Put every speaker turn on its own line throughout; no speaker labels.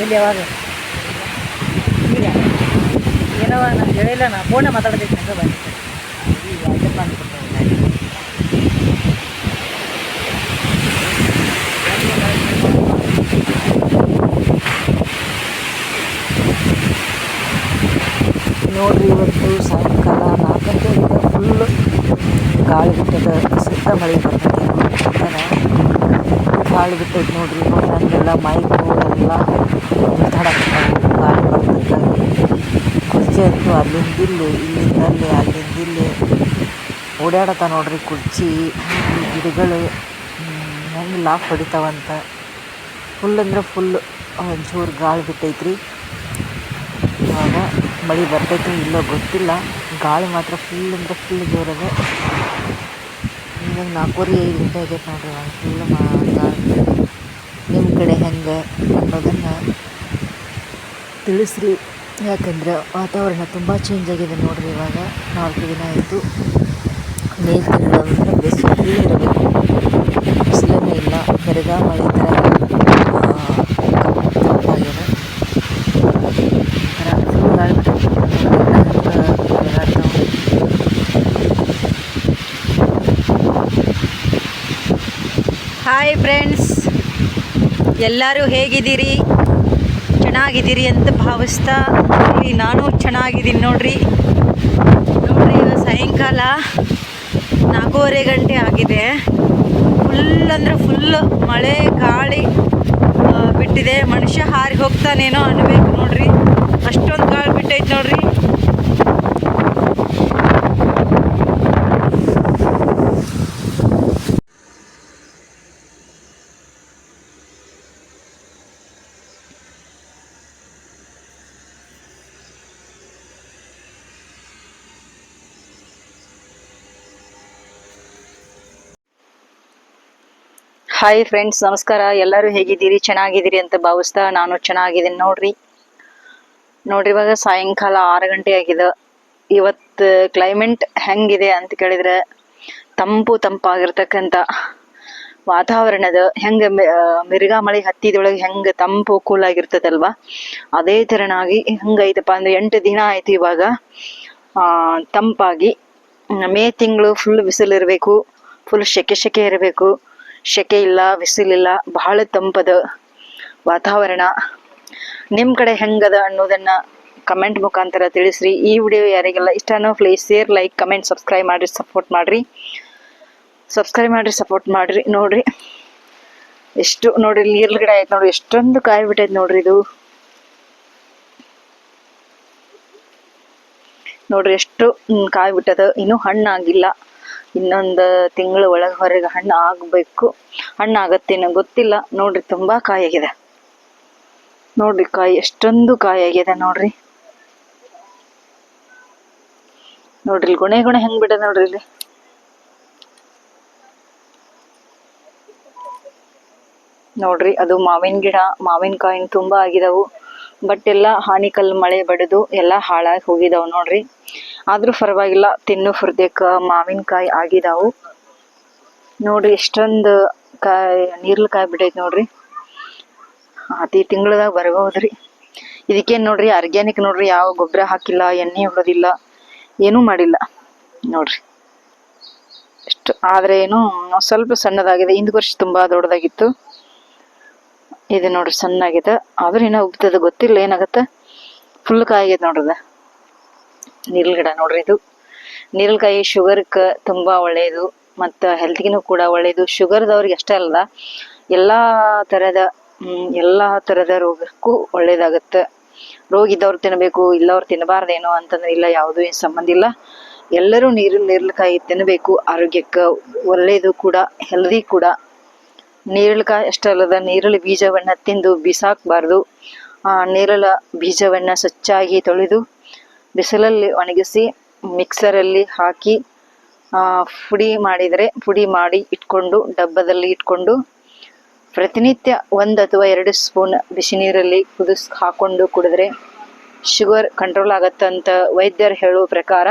ಎಲ್ಲಿ ಯಾವಾಗ ಈಗ ಏನವ ನಾನು ಹೇಳಿಲ್ಲ ನಾ ಫೋನೇ ಮಾತಾಡಬೇಕು ಅಂತ ಬಂದಿದ್ದೆ
ನೋಡ್ರಿ ಇವತ್ತು ಸಾಯಂಕಾಲ ನಾಲ್ಕು ಗಂಟೆಗೆ ಫುಲ್ಲು ಗಾಳಿ ಬಿಟ್ಟದ ಸುತ್ತ ಮಳೆ ಬರ್ತೈತಿ ಗಾಳಿ ಬಿಟ್ಟೈತೆ ನೋಡ್ರಿ ನೋಡಂಗೆಲ್ಲ ಮೈಕು ಎಲ್ಲ ಮಾತಾಡಕತ್ತಾವು ಗಾಳಿ ಬರ್ತೈತೆ ಕುರ್ಚಿ ಅಂತೂ ಅಲ್ಲಿಂದ ಇಲ್ಲಿ ಇಲ್ಲಿಂದ ಅಲ್ಲಿ ಅಲ್ಲಿಂದ ಇಲ್ಲಿ ಓಡಾಡತ್ತ ನೋಡ್ರಿ ಕುರ್ಚಿ ಗಿಡಗಳು ಹೆಂಗೆ ಲಾಕ್ ಹೊಡಿತಾವಂತ. ಫುಲ್ ಅಂದ್ರೆ ಫುಲ್ ಒಂಚೂರು ಗಾಳಿ ಬಿಟ್ಟೈತ್ರಿ. ಇವಾಗ ಮಳೆ ಬರ್ತೈತೆ ಇಲ್ಲೋ ಗೊತ್ತಿಲ್ಲ. ಗಾಳಿ ಮಾತ್ರ ಫುಲ್ ಅಂದ್ರೆ ಫುಲ್ ಜೋರದ. ಇವಾಗ ನಾಲ್ಕೂವರೆ ಗಂಟೆ ಆಗೈತೆ ನೋಡ್ರಿ ನಾನು ಫುಲ್ ನಿಮ್ಮ ಕಡೆ ಹೆಂಗೆ ಅನ್ನೋದನ್ನು ತಿಳಿಸ್ರಿ. ಯಾಕಂದ್ರೆ ವಾತಾವರಣ ತುಂಬ ಚೇಂಜ್ ಆಗಿದೆ ನೋಡ್ರಿ ಇವಾಗ. ನಾಲ್ಕು ದಿನ ಆಯಿತು. ನೀರು ಬಿಸಿಲು ಇರಬೇಕು. ಬಿಸಿಲೇ ಇಲ್ಲ. ಬೆರಗ ಮಳೆ ಥರ ತಂಪಾಗಿದೆ ಒಂಥರ ಫುಲ್ ಗಾಳಿ ಬಿಟ್ಟೈತೆ
ಹಾಯ್ ಫ್ರೆಂಡ್ಸ್ ಎಲ್ಲರೂ ಹೇಗಿದ್ದೀರಿ? ಚೆನ್ನಾಗಿದ್ದೀರಿ ಅಂತ ಭಾವಿಸ್ತಾ ಇಲ್ಲಿ ನಾನು ಚೆನ್ನಾಗಿದ್ದೀನಿ ನೋಡ್ರಿ. ನೋಡ್ರಿ ಈಗ ಸಾಯಂಕಾಲ ನಾಲ್ಕೂವರೆ ಗಂಟೆ ಆಗಿದೆ. ಫುಲ್ ಅಂದ್ರೆ ಫುಲ್ ಮಳೆ, ಗಾಳಿ ಬಿಟ್ಟಿದೆ. ಮನುಷ್ಯ ಹಾರಿ ಹೋಗ್ತಾನೇನೋ ಅನ್ಬೇಕು ನೋಡ್ರಿ. ಅಷ್ಟೊಂದು ಗಾಳಿ ಬಿಟ್ಟೈತೆ ನೋಡ್ರಿ. ಹಾಯ್ ಫ್ರೆಂಡ್ಸ್ ನಮಸ್ಕಾರ. ಎಲ್ಲರೂ ಹೇಗಿದ್ದೀರಿ? ಚೆನ್ನಾಗಿದ್ದೀರಿ ಅಂತ ಭಾವಿಸ್ತಾ ನಾನು ಚೆನ್ನಾಗಿದ್ದೀನಿ. ನೋಡ್ರಿ. ನೋಡ್ರಿ, ಇವಾಗ ಸಾಯಂಕಾಲ ಆರು ಗಂಟೆ ಆಗಿದೆ. ಇವತ್ತು ಕ್ಲೈಮೇಟ್ ಹೆಂಗಿದೆ ಅಂತ ಕೇಳಿದ್ರೆ ತಂಪು ತಂಪಾಗಿರ್ತಕ್ಕಂಥ ವಾತಾವರಣದ ಹೆಂಗ ಮಿರ್ಗಾ ಮಳೆ ಹತ್ತಿದೊಳಗೆ ಹೆಂಗೆ ತಂಪು ಕೂಲ್ ಆಗಿರ್ತದಲ್ವಾ? ಅದೇ ಥರನಾಗಿ ಹೆಂಗೈತಪ್ಪ ಅಂದ್ರೆ ಎಂಟು ದಿನ ಆಯ್ತು ಇವಾಗ ತಂಪಾಗಿ. ಮೇ ತಿಂಗಳು ಫುಲ್ ಬಿಸಿಲು ಇರಬೇಕು ಫುಲ್ ಸೆಕೆ ಸೆಕೆ ಇರಬೇಕು. ಸೆಕೆ ಇಲ್ಲ ಬಿಸಿಲಿಲ್ಲ ಬಹಳ ತಂಪದ ವಾತಾವರಣ. ನಿಮ್ಮ ಕಡೆ ಹೆಂಗದ ಅನ್ನೋದನ್ನ ಕಮೆಂಟ್ ಮುಖಾಂತರ ತಿಳಿಸ್ರಿ. ಈ ವಿಡಿಯೋ ಯಾರಿಗೆಲ್ಲ ಇಷ್ಟನೋ please share like comment subscribe ಮಾಡಿರಿ ಸಪೋರ್ಟ್ ಮಾಡಿರಿ. ಸಬ್ಸ್ಕ್ರೈಬ್ ಮಾಡಿರಿ ಸಪೋರ್ಟ್ ಮಾಡಿರಿ. ನೋಡ್ರಿ, ಎಷ್ಟು ನೋಡ್ರಿ, ನೀರ್ಲ್ ಗಿಡ ಐತೆ ನೋಡ್ರಿ, ಎಷ್ಟೊಂದು ಕಾಯಿ ಬಿಟ್ಟೈತೆ ನೋಡ್ರಿ ಇದು. ನೋಡ್ರಿ, ಎಷ್ಟು ಕಾಯಿ ಬಿಟ್ಟದ, ಇನ್ನು ಹಣ್ಣಾಗಿಲ್ಲ. ಇನ್ನೊಂದು ತಿಂಗಳ ಒಳಗೆ ಹೊರಗೆ ಹಣ್ಣು ಆಗ್ಬೇಕು. ಹಣ್ಣು ಆಗತ್ತೇನೋ ಗೊತ್ತಿಲ್ಲ. ನೋಡ್ರಿ ತುಂಬಾ ಕಾಯಿ ಆಗಿದೆ ನೋಡ್ರಿ ಕಾಯಿ ಎಷ್ಟೊಂದು ಕಾಯಿ ಆಗಿದೆ ನೋಡ್ರಿ ನೋಡ್ರಿ ಗುಣೆ ಗುಣೆ ಹೆಂಗ್ ಬಿಡ ನೋಡ್ರಿ ಇಲ್ಲಿ. ನೋಡ್ರಿ ಅದು ಮಾವಿನ ಗಿಡ ಮಾವಿನಕಾಯಿ ತುಂಬಾ ಆಗಿದಾವು. ಬಟ್ ಎಲ್ಲ ಹಾನಿಕಲ್ ಮಳೆ ಬಡಿದು ಎಲ್ಲ ಹಾಳಾಗಿ ಹೋಗಿದಾವು ನೋಡ್ರಿ. ಆದ್ರೂ ಪರವಾಗಿಲ್ಲ, ತಿನ್ನು ಫುರ್ದೇಕ ಮಾವಿನಕಾಯಿ ಆಗಿದಾವು. ನೋಡ್ರಿ ಎಷ್ಟೊಂದು ಕಾಯಿ ನೀರ್ಲಕಾಯಿ ಬಿಟ್ಟೈತಿ ನೋಡ್ರಿ. ಅತಿ ತಿಂಗಳದಾಗ ಬರಬಹುದ್ರಿ ಇದಕ್ಕೇನು ನೋಡ್ರಿ ಆರ್ಗ್ಯಾನಿಕ್ ನೋಡ್ರಿ, ಯಾವ ಗೊಬ್ಬರ ಹಾಕಿಲ್ಲ, ಎಣ್ಣೆ ಹೊಡೋದಿಲ್ಲ ಏನೂ ಮಾಡಿಲ್ಲ ನೋಡ್ರಿ. ಎಷ್ಟು ಆದ್ರೆ ಏನು ಸ್ವಲ್ಪ ಸಣ್ಣದಾಗಿದೆ ಹಿಂದ್ ವರ್ಷ ತುಂಬಾ ದೊಡ್ಡದಾಗಿತ್ತು. ಇದು ನೋಡ್ರಿ ಸಣ್ಣಾಗಿದೆ, ಆದ್ರೆ ಏನೋ ಉಗ್ತದ, ಗೊತ್ತಿಲ್ಲ, ಏನಾಗತ್ತ? ಫುಲ್ ಕಾಯಿಗೈತೆ ನೋಡ್ರಿ ನೀರ್ಲ್ ಗಿಡ ನೋಡ್ರಿ ಇದು. ನೀರಲ್ಕಾಯಿ ಶುಗರ್ಕ ತುಂಬಾ ಒಳ್ಳೆಯದು ಮತ್ತು ಹೆಲ್ತ್ಗಿನೂ ಕೂಡ ಒಳ್ಳೆಯದು ಶುಗರ್ದವ್ರಿಗೆ ಅಷ್ಟೇ ಅಲ್ಲ ಎಲ್ಲಾ ಥರದ ಎಲ್ಲ ತರದ ರೋಗಕ್ಕೂ ಒಳ್ಳೇದಾಗತ್ತೆ. ರೋಗ ಇದ್ದವ್ರು ತಿನ್ಬೇಕು, ಇಲ್ಲವ್ರು ತಿನ್ನಬಾರ್ದೇನೋ ಅಂತಂದ್ರೆ ಇಲ್ಲ, ಯಾವುದೂ ಏನ್ ಸಂಬಂಧ ಇಲ್ಲ. ಎಲ್ಲರೂ ನೀರು ನೀರ್ಲಕಾಯಿ ತಿನ್ನಬೇಕು ಆರೋಗ್ಯಕ್ಕ ಒಳ್ಳೇದು ಕೂಡ ಹೆಲ್ದಿ ಕೂಡ. ನೀರಳಕಾಯಿ ಅಷ್ಟೇ ಅಲ್ಲದ ನೀರಳಿ ಬೀಜವನ್ನ ತಿಂದು ಬಿಸಾಕಬಾರ್ದು. ಆ ನೀರಳ ಬೀಜವನ್ನ ಸ್ವಚ್ಛಾಗಿ ತೊಳೆದು ಬಿಸಿಲಲ್ಲಿ ಒಣಗಿಸಿ ಮಿಕ್ಸರಲ್ಲಿ ಹಾಕಿ ಪುಡಿ ಮಾಡಿದರೆ, ಪುಡಿ ಮಾಡಿ ಇಟ್ಕೊಂಡು, ಡಬ್ಬದಲ್ಲಿ ಇಟ್ಕೊಂಡು, ಪ್ರತಿನಿತ್ಯ ಒಂದು ಅಥವಾ ಎರಡು ಸ್ಪೂನ್ ಬಿಸಿ ನೀರಲ್ಲಿ ಕುದಿಸ್, ಹಾಕೊಂಡು ಕುಡಿದ್ರೆ ಶುಗರ್ ಕಂಟ್ರೋಲ್ ಆಗತ್ತಂತ ವೈದ್ಯರು ಹೇಳೋ ಪ್ರಕಾರ,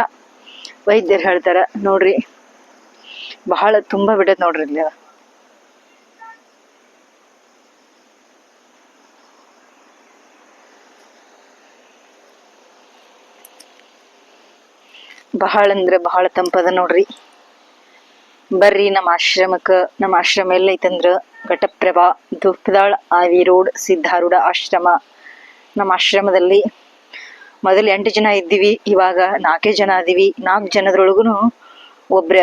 ವೈದ್ಯರು ಹೇಳ್ತಾರೆ. ನೋಡ್ರಿ, ಬಹಳ ತುಂಬಾ ಬಿಡತ್ ನೋಡ್ರಿ ಇಲ್ಲಿ ಬಹಳ ಅಂದ್ರೆ ಬಹಳ ತಂಪದ ನೋಡ್ರಿ. ಬರ್ರಿ ನಮ್ಮ ಆಶ್ರಮಕ್ಕ ನಮ್ಮ ಆಶ್ರಮ ಎಲ್ಲೈತಂದ್ರ ಘಟಪ್ರಭಾ ದುಪ್ಪದಾಳ್ ಆವಿ ರೋಡ್, ಸಿದ್ಧಾರೂಢ ಆಶ್ರಮ. ನಮ್ಮ ಆಶ್ರಮದಲ್ಲಿ ಮೊದಲು ಎಂಟು ಜನ ಇದ್ದೀವಿ, ಇವಾಗ ನಾಲ್ಕೇ ಜನ ಅದೀವಿ ನಾಲ್ಕು ಜನದ್ರೊಳಗುನು ಒಬ್ರ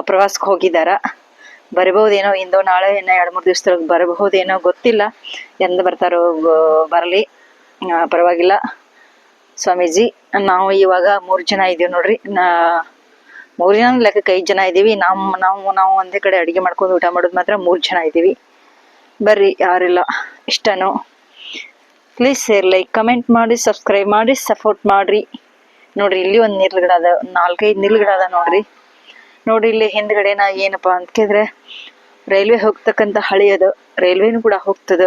ಪ್ರವಾಸಕ್ಕೆ ಹೋಗಿದಾರ. ಬರಬಹುದೇನೋ ಇಂದೋ ನಾಳೆ, ಇನ್ನೂ ಎರಡು ಮೂರು ದಿವಸದೊಳಗೆ ಬರಬಹುದೇನೋ ಗೊತ್ತಿಲ್ಲ. ಎಂದ ಬರ್ತಾರೋ ಬರಲಿ. ಪರವಾಗಿಲ್ಲ. ಸ್ವಾಮೀಜಿ, ನಾವು ಇವಾಗ ಮೂರು ಜನ ಇದೀವಿ ನೋಡ್ರಿ. ನಾ, ಮೂರು ಜನ ಲೆಕ್ಕಕ್ಕೆ ಐದು ಜನ ಇದ್ದೀವಿ ನಮ್ಮ ನಾವು ನಾವು ಒಂದೇ ಕಡೆ ಅಡುಗೆ ಮಾಡ್ಕೊಂಡು ಊಟ ಮಾಡೋದು ಮಾತ್ರ ಮೂರು ಜನ ಇದ್ದೀವಿ ಬರ್ರಿ, ಯಾರಿಲ್ಲ ಇಷ್ಟನೋ ಪ್ಲೀಸ್ ಶೇರ್ ಲೈಕ್ ಕಮೆಂಟ್ ಮಾಡಿ ಸಬ್ಸ್ಕ್ರೈಬ್ ಮಾಡಿ ಸಪೋರ್ಟ್ ಮಾಡ್ರಿ. ನೋಡ್ರಿ, ಇಲ್ಲಿ ಒಂದು ನಿಲ್ಗಡ ಅದ, ನಾಲ್ಕೈದು ನಿಲ್ಗಡ ಅದ ನೋಡ್ರಿ. ನೋಡ್ರಿ, ಇಲ್ಲಿ ಹಿಂದ್ಗಡೆನ ಏನಪ್ಪಾ ಅಂತ ಕೇಳಿದ್ರೆ, ರೈಲ್ವೆ ಹೋಗ್ತಕ್ಕಂಥ ಹಳಿ ಅದು. ರೈಲ್ವೆನು ಕೂಡ ಹೋಗ್ತದ.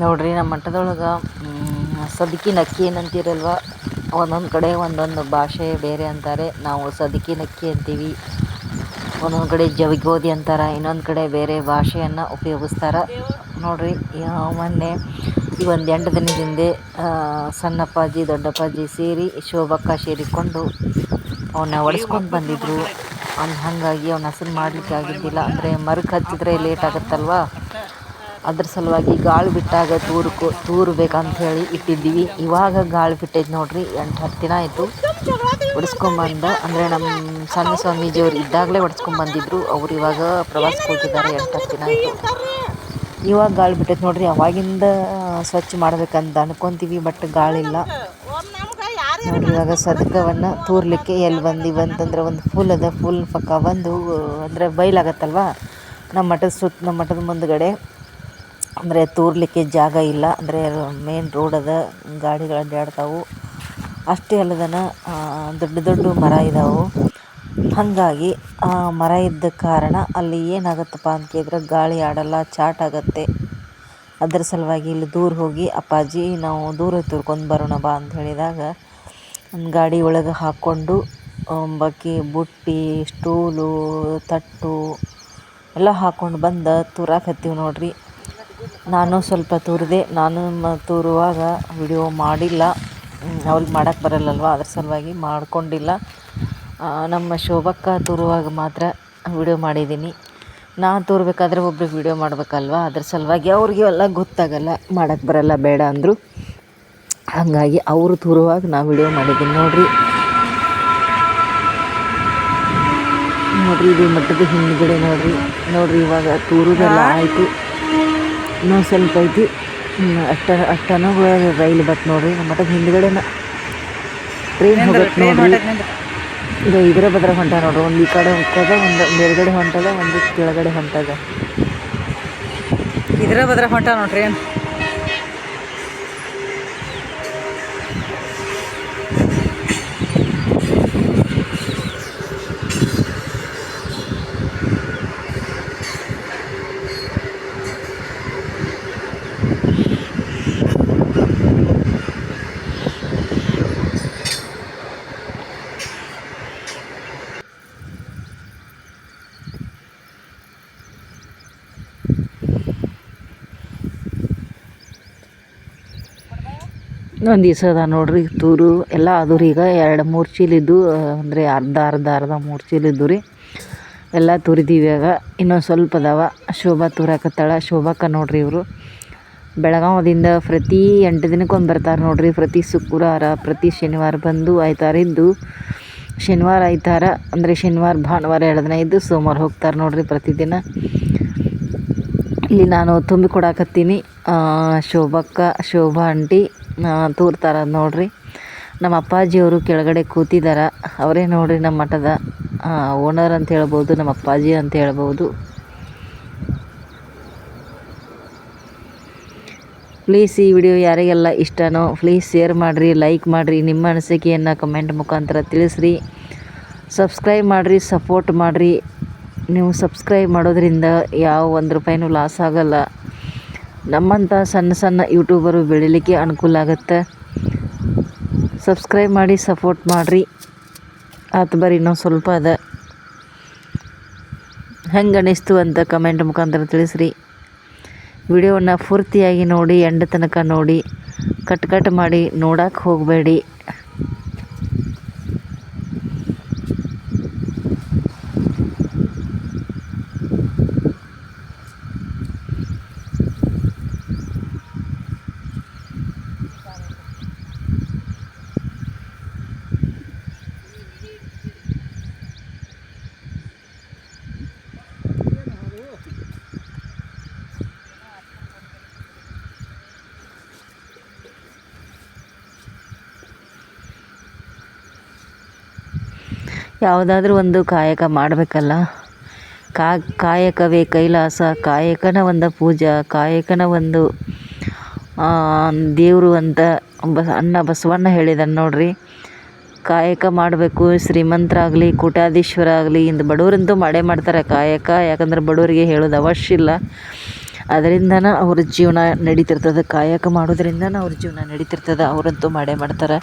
ನೋಡ್ರಿ, ನಮ್ಮ ಮಠದೊಳಗೆ ಸದಕಿನ ಅಕ್ಕಿ ಏನಂತೀರಲ್ವ? ಒಂದೊಂದು ಕಡೆ ಒಂದೊಂದು ಭಾಷೆ ಬೇರೆ ಅಂತಾರೆ. ನಾವು ಸದಕಿನ ಅಕ್ಕಿ ಅಂತೀವಿ. ಒಂದೊಂದು ಕಡೆ ಜವಿಗೋಧಿ ಅಂತಾರೆ, ಇನ್ನೊಂದು ಕಡೆ ಬೇರೆ ಭಾಷೆಯನ್ನು ಉಪಯೋಗಿಸ್ತಾರೆ. ನೋಡ್ರಿ ಮೊನ್ನೆ ಈ ಒಂದು ಎಂಟು ದಿನದ ಹಿಂದೆ ಸಣ್ಣಪ್ಪಾಜಿ, ದೊಡ್ಡಪ್ಪಾಜಿ ಸೇರಿ ಶೋಭಕ್ಕ ಸೇರಿಕೊಂಡು ಅವನ್ನ ಒಡಿಸ್ಕೊಂಡು ಬಂದಿದ್ರು. ಅವ್ನು ಹಾಗಾಗಿ ಅವ್ನ ಹಸಿರು ಮಾಡಲಿಕ್ಕೆ ಆಗಿದ್ದಿಲ್ಲ. ಅಂದರೆ ಮರಕ್ಕೆ ಹಚ್ಚಿದ್ರೆ ಲೇಟ್ ಆಗುತ್ತಲ್ವಾ? ಅದ್ರ ಸಲುವಾಗಿ ಗಾಳಿ ಬಿಟ್ಟಾಗ ತೂರ್ಕೊ ತೂರ್ಬೇಕಂತ ಹೇಳಿ ಇಟ್ಟಿದ್ದೀವಿ. ಇವಾಗ ಗಾಳಿ ಬಿಟ್ಟೈತೆ ನೋಡ್ರಿ, ಎಂಟು ಹತ್ತು ದಿನ ಆಯಿತು. ಹೊಡಿಸ್ಕೊಂಬಂದ, ಅಂದರೆ ನಮ್ಮ ಸಣ್ಣ ಸ್ವಾಮೀಜಿಯವ್ರು ಇದ್ದಾಗಲೇ ಹೊಡ್ಸ್ಕೊಂಬಂದಿದ್ರು. ಅವ್ರು ಇವಾಗ ಪ್ರವಾಸಕ್ಕೆ ಹೋಗಿದ್ದಾರೆ, ಎಂಟು ಹತ್ತು ದಿನ ಆಯಿತು. ಇವಾಗ ಗಾಳಿ ಬಿಟ್ಟೈತೆ ನೋಡ್ರಿ, ಅವಾಗಿಂದ ಸ್ವಚ್ಛ ಮಾಡ್ಬೇಕಂತ ಅನ್ಕೊಂತೀವಿ, ಬಟ್ ಗಾಳಿ ಇಲ್ಲ. ನೋಡ್ರಿ ಇವಾಗ ಸದಕವನ್ನು ತೂರ್ಲಿಕ್ಕೆ ಎಲ್ಲಿ ಬಂದು ಅಂತಂದ್ರೆ ಒಂದು ಫುಲ್ ಅದ, ಫುಲ್ ಪಕ್ಕ ಬಂದು, ಅಂದರೆ ಬೈಲಾಗತ್ತಲ್ವ ನಮ್ಮ ಮಠದ ಸುತ್ತ ನಮ್ಮ ಮಠದ ಮುಂದ್ಗಡೆ. ಅಂದರೆ ತೂರ್ಲಿಕ್ಕೆ ಜಾಗ ಇಲ್ಲ. ಅಂದರೆ ಮೇನ್ ರೋಡ್ ಅದ, ಗಾಡಿಗಳು ಅಡ್ಡಾಡ್ತಾವು. ಅಷ್ಟೇ ಅಲ್ಲದನ ದೊಡ್ಡ ದೊಡ್ಡ ಮರ ಇದಾವೆ. ಹಾಗಾಗಿ, ಆ, ಮರ ಇದ್ದ ಕಾರಣ ಅಲ್ಲಿ ಏನಾಗುತ್ತಪ್ಪ ಅಂತ ಕೇಳಿದ್ರೆ ಗಾಳಿ ಆಡಲ್ಲ, ಚಾಟ್ ಆಗುತ್ತೆ. ಅದರ ಸಲುವಾಗಿ ಇಲ್ಲಿ ದೂರ ಹೋಗಿ, ಅಪ್ಪಾಜಿ, ನಾವು ದೂರ ತೂರ್ಕೊಂಡು ಬರೋಣ ಬಾ ಅಂತ ಹೇಳಿದಾಗ, ಒಂದು ಗಾಡಿ ಒಳಗೆ ಹಾಕ್ಕೊಂಡು ಬಾಕಿ ಬುಟ್ಟಿ, ಸ್ಟೂಲು, ತಟ್ಟು, ಎಲ್ಲ ಹಾಕ್ಕೊಂಡು ಬಂದು, ತೂರಾಕತ್ತೀವಿ ನೋಡ್ರಿ. ನಾನು ಸ್ವಲ್ಪ ತೂರಿದೆ. ನಾನು ತೂರುವಾಗ ವಿಡಿಯೋ ಮಾಡಿಲ್ಲ. ಅವ್ರಿಗೆ ಮಾಡೋಕ್ಕೆ ಬರಲ್ಲಲ್ವ? ಅದ್ರ ಸಲುವಾಗಿ ಮಾಡಿಕೊಂಡಿಲ್ಲ. ನಮ್ಮ ಶೋಭಕ್ಕ ತೂರುವಾಗ ಮಾತ್ರ ವಿಡಿಯೋ ಮಾಡಿದ್ದೀನಿ. ನಾನು ತೂರ್ಬೇಕಾದ್ರೆ ಒಬ್ರಿಗೆ ವಿಡಿಯೋ ಮಾಡಬೇಕಲ್ವ? ಅದ್ರ ಸಲುವಾಗಿ ಅವ್ರಿಗೆ ಎಲ್ಲ ಗೊತ್ತಾಗಲ್ಲ. ಮಾಡೋಕ್ಕೆ ಬರಲ್ಲ, ಬೇಡ ಅಂದರು. ಹಾಗಾಗಿ ಅವರು ತೂರುವಾಗ ನಾನು ವಿಡಿಯೋ ಮಾಡಿದ್ದೀನಿ. ನೋಡಿರಿ. ನೋಡಿರಿ, ಇದು ಮಟ್ಟದ ಹಿಂದುಗಡೆ ನೋಡಿರಿ. ನೋಡ್ರಿ, ಇವಾಗ ತೂರುದೆಲ್ಲ ಆಯಿತು. ಇನ್ನೊಂದು ಸ್ವಲ್ಪ ಐತಿ. ಅಷ್ಟ ಅಷ್ಟನೂ ರೈಲು ಬತ್ ನೋಡ್ರಿ. ಮತ್ತೆ ಹಿಂದ್ಗಡೆ ಹಿಂದ್ಗಡೆನ ಟ್ರೈನ್ ಹೋಗುತ್ತೆ ನೋಡ್ರಿ. ಇದು ಇದರ ಬದ್ರ ಹೊಂಟ ನೋಡ್ರಿ. ಒಂದು ಈ ಕಡೆ ಹೊಂಟದ ಒಂದು ಮೇಲ್ಗಡೆ ಹೊಂಟದ ಒಂದು ಕೆಳಗಡೆ ಹೊಂಟದ.
ಇದ್ರ ಬದ್ರ ಹೊಂಟ ನೋಡ್ರಿ ಏನ್?
ಒಂದು ದಿವಸ ಅದ ನೋಡ್ರಿ, ತೂರು ಎಲ್ಲ ಅದು ರೀ ಈಗ ಎರಡು ಮೂರು ಚೀಲ ಇದ್ದು, ಅಂದರೆ ಅರ್ಧ ಅರ್ಧ ಅರ್ಧ ಮೂರು ಚೀಲ ಇದ್ದು ರೀ. ಎಲ್ಲ ತುರಿದೀವಿ ಇವಾಗ ಇನ್ನೊಂದು ಸ್ವಲ್ಪ ಅದಾವ. ಶೋಭಾ ತೂರಾಕತ್ತಾಳ. ಶೋಭಾಕ ನೋಡ್ರಿ ಇವರು. ಬೆಳಗಾವದಿಂದ ಪ್ರತಿ ಎಂಟು ದಿನಕ್ಕೊಂದು ಬರ್ತಾರೆ ನೋಡ್ರಿ. ಪ್ರತಿ ಶುಕ್ರವಾರ, ಪ್ರತಿ ಶನಿವಾರ ಬಂದು ಆಯ್ತಾರ ಇದ್ದು. ಶನಿವಾರ ಆಯ್ತಾರ. ಅಂದರೆ ಶನಿವಾರ, ಭಾನುವಾರ ಎರಡು ದಿನ ಇದ್ದು ಸೋಮವಾರ ಹೋಗ್ತಾರೆ ನೋಡ್ರಿ ಪ್ರತಿದಿನ. ಇಲ್ಲಿ ನಾನು ತುಂಬಿ ಕೊಡಾಕತ್ತೀನಿ. ಶೋಭಕ್ಕ, ಶೋಭಾ ಆಂಟಿ ತೂರ್ತಾರ ನೋಡ್ರಿ. ನಮ್ಮ ಅಪ್ಪಾಜಿಯವರು ಕೆಳಗಡೆ ಕೂತಿದ್ದಾರೆ ಅವರೇ ನೋಡ್ರಿ ನಮ್ಮ ಮಠದ ಓನರ್ ಅಂತ ಹೇಳ್ಬೋದು, ನಮ್ಮ ಅಪ್ಪಾಜಿ ಅಂತ ಹೇಳ್ಬೋದು. ಪ್ಲೀಸ್ ಈ ವಿಡಿಯೋ ಯಾರಿಗೆಲ್ಲ ಇಷ್ಟನೋ ಪ್ಲೀಸ್ ಶೇರ್ ಮಾಡಿರಿ ಲೈಕ್ ಮಾಡಿರಿ, ನಿಮ್ಮ ಅನಿಸಿಕೆಯನ್ನು ಕಮೆಂಟ್ ಮುಖಾಂತರ ತಿಳಿಸ್ರಿ. ಸಬ್ಸ್ಕ್ರೈಬ್ ಮಾಡಿರಿ ಸಪೋರ್ಟ್ ಮಾಡಿರಿ. ನೀವು ಸಬ್ಸ್ಕ್ರೈಬ್ ಮಾಡೋದ್ರಿಂದ ಯಾವ ಒಂದು ರೂಪಾಯಿನೂ ಲಾಸ್ ಆಗಲ್ಲ. ನಮ್ಮಂಥ ಸಣ್ಣ ಸಣ್ಣ ಯೂಟ್ಯೂಬರು ಬೆಳಿಲಿಕ್ಕೆ ಅನುಕೂಲ ಆಗುತ್ತೆ. ಸಬ್ಸ್ಕ್ರೈಬ್ ಮಾಡಿ ಸಪೋರ್ಟ್ ಮಾಡಿರಿ. ಆತು ಬರೀ ಇನ್ನೊಂದು ಸ್ವಲ್ಪ ಅದ. ಹೆಂಗೆ ಅನಿಸ್ತು ಅಂತ ಕಮೆಂಟ್ ಮುಖಾಂತರ ತಿಳಿಸ್ರಿ. ವಿಡಿಯೋವನ್ನು ಪೂರ್ತಿಯಾಗಿ ನೋಡಿ, ಎಂಡ ತನಕ ನೋಡಿ ಕಟ್ ಕಟ್ ಮಾಡಿ ನೋಡಕ್ಕೆ ಹೋಗಬೇಡಿ. ಯಾವುದಾದ್ರೂ ಒಂದು ಕಾಯಕ ಮಾಡಬೇಕಲ್ಲ? ಕಾಯಕವೇ ಕೈಲಾಸ, ಕಾಯಕನ ಒಂದು ಪೂಜಾ, ಕಾಯಕನ ಒಂದು ದೇವರು ಅಂತ ಬ, ಅಣ್ಣ ಬಸವಣ್ಣ ಹೇಳಿದಾನೆ ನೋಡ್ರಿ. ಕಾಯಕ ಮಾಡಬೇಕು ಶ್ರೀಮಂತರಾಗಲಿ ಕೋಟ್ಯಾಧೀಶ್ವರ ಆಗಲಿ, ಇಂದು ಬಡವರಂತೂ ಮಾಡೇ ಮಾಡ್ತಾರೆ ಕಾಯಕ, ಯಾಕಂದ್ರೆ ಬಡವರಿಗೆ ಹೇಳೋದು ಅವಶ್ಯ ಇಲ್ಲ. ಅದರಿಂದನ ಅವ್ರ ಜೀವನ ನಡೀತಿರ್ತದೆ. ಕಾಯಕ ಮಾಡೋದ್ರಿಂದನ ಅವ್ರ ಜೀವನ ನಡೀತಿರ್ತದೆ. ಅವರಂತೂ ಮಾಡೇ ಮಾಡ್ತಾರೆ.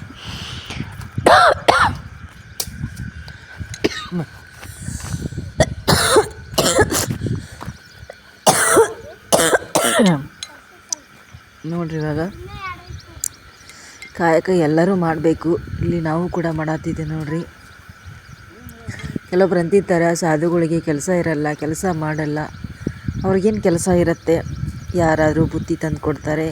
ನೋಡ್ರಿ ಇವಾಗ. ಕಾಯಕ ಎಲ್ಲರೂ ಮಾಡಬೇಕು. ಇಲ್ಲಿ ನಾವು ಕೂಡ ಮಾಡತ್ತಿದ್ದೆ ನೋಡ್ರಿ. ಕೆಲವೊಬ್ರು ಅಂತಿರ್ತಾರೆ, ಸಾಧುಗಳಿಗೆ ಕೆಲಸ ಇರಲ್ಲ, ಕೆಲಸ ಮಾಡಲ್ಲ. ಅವ್ರಿಗೇನು ಕೆಲಸ ಇರುತ್ತೆ? ಯಾರಾದರೂ ಬುತ್ತಿ ತಂದು ಕೊಡ್ತಾರೆ.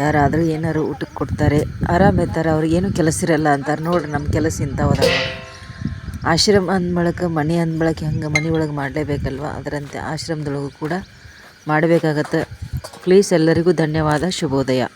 ಯಾರಾದರೂ ಏನಾದ್ರು ಊಟಕ್ಕೆ ಕೊಡ್ತಾರೆ. ಆರಾಮಿರ್ತಾರೆ ಅವ್ರಿಗೇನು ಕೆಲಸ ಇರಲ್ಲ ಅಂತಾರೆ. ನೋಡ್ರಿ ನಮ್ಮ ಕೆಲಸ ಇಂಥವದ ಆಶ್ರಮ ಅಂದ್ಬಳಕ ಮನೆ ಅಂದ್ಬಳಕ ಹೆಂಗೆ ಮನೆ ಒಳಗೆ ಮಾಡಲೇಬೇಕಲ್ವ? ಅದರಂತೆ ಆಶ್ರಮದೊಳಗೂ ಕೂಡ ಮಾಡಬೇಕಾಗತ್ತೆ. ಪ್ಲೀಸ್ ಎಲ್ಲರಿಗೂ ಧನ್ಯವಾದ. ಶುಭೋದಯ.